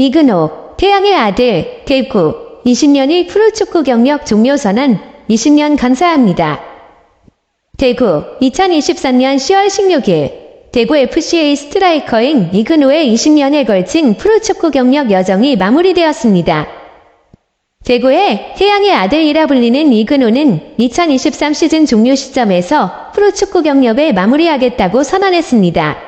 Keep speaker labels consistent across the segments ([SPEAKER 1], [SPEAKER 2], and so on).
[SPEAKER 1] 이근호, 태양의 아들, 대구, 20년의 프로축구 경력 종료 선언, 20년 감사합니다. 대구, 2023년 10월 16일, 대구 FC의 스트라이커인 이근호의 20년에 걸친 프로축구 경력 여정이 마무리되었습니다. 대구의 태양의 아들이라 불리는 이근호는 2023 시즌 종료 시점에서 프로축구 경력을 마무리하겠다고 선언했습니다.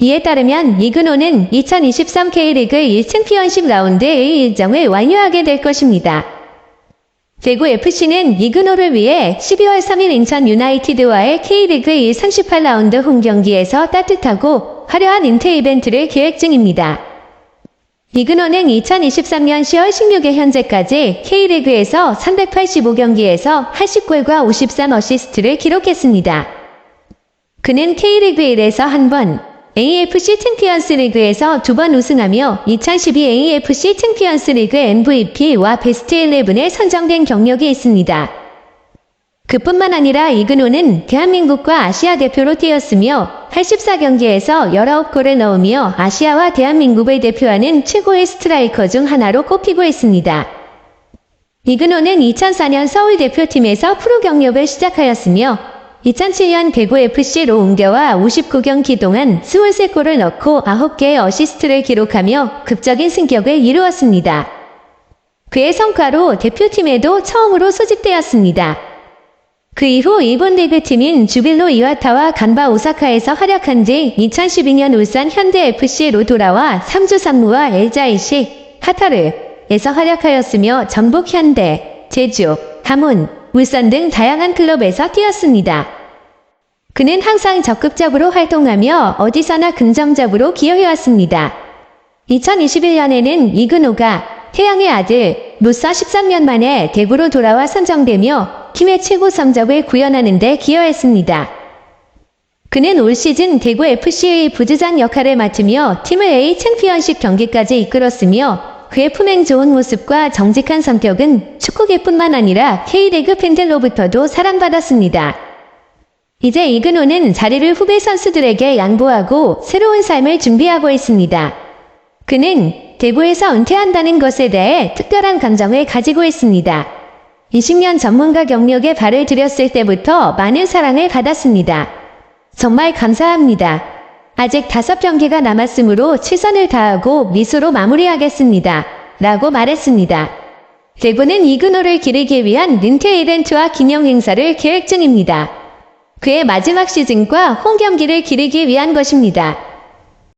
[SPEAKER 1] 이에 따르면 이근호는 2023 K리그 1챔피언십 라운드의 일정을 완료하게 될 것입니다. 대구 FC는 이근호를 위해 12월 3일 인천 유나이티드와의 K리그 1 38라운드 홈 경기에서 따뜻하고 화려한 인테 이벤트를 계획 중입니다. 이근호는 2023년 10월 16일 현재까지 K리그에서 385경기에서 80골과 53어시스트를 기록했습니다. 그는 K리그 1에서 한 번, AFC 챔피언스 리그에서 두 번 우승하며 2012 AFC 챔피언스 리그 MVP와 베스트 11에 선정된 경력이 있습니다. 그뿐만 아니라 이근호는 대한민국과 아시아 대표로 뛰었으며 84경기에서 19골을 넣으며 아시아와 대한민국을 대표하는 최고의 스트라이커 중 하나로 꼽히고 있습니다. 이근호는 2004년 서울 대표팀에서 프로 경력을 시작하였으며 2007년 대구FC로 옮겨와 59경기 동안 23골을 넣고 9개의 어시스트를 기록하며 극적인 승격을 이루었습니다. 그의 성과로 대표팀에도 처음으로 소집되었습니다. 그 이후 일본 대표팀인 주빌로 이와타와 간바 오사카에서 활약한 뒤 2012년 울산 현대FC로 돌아와 3주 산무와 엘자이시, 카타르에서 활약하였으며 전북 현대, 제주, 가문, 울산 등 다양한 클럽에서 뛰었습니다. 그는 항상 적극적으로 활동하며 어디서나 긍정적으로 기여해왔습니다. 2021년에는 이근호가 태양의 아들 무사 13년 만에 대구로 돌아와 선정되며 팀의 최고 성적을 구현하는 데 기여했습니다. 그는 올 시즌 대구 FC의 부주장 역할을 맡으며 팀을 A 챔피언십 경기까지 이끌었으며 그의 품행 좋은 모습과 정직한 성격은 축구계뿐만 아니라 K리그 팬들로부터도 사랑받았습니다. 이제 이근호는 자리를 후배 선수들에게 양보하고 새로운 삶을 준비하고 있습니다. 그는 대구에서 은퇴한다는 것에 대해 특별한 감정을 가지고 있습니다. 20년 전문가 경력에 발을 들였을 때부터 많은 사랑을 받았습니다. 정말 감사합니다. 아직 다섯 경기가 남았으므로 최선을 다하고 미소로 마무리하겠습니다. 라고 말했습니다. 대구는 이근호를 기리기 위한 닌테 이벤트와 기념 행사를 계획 중입니다. 그의 마지막 시즌과 홈 경기를 기리기 위한 것입니다.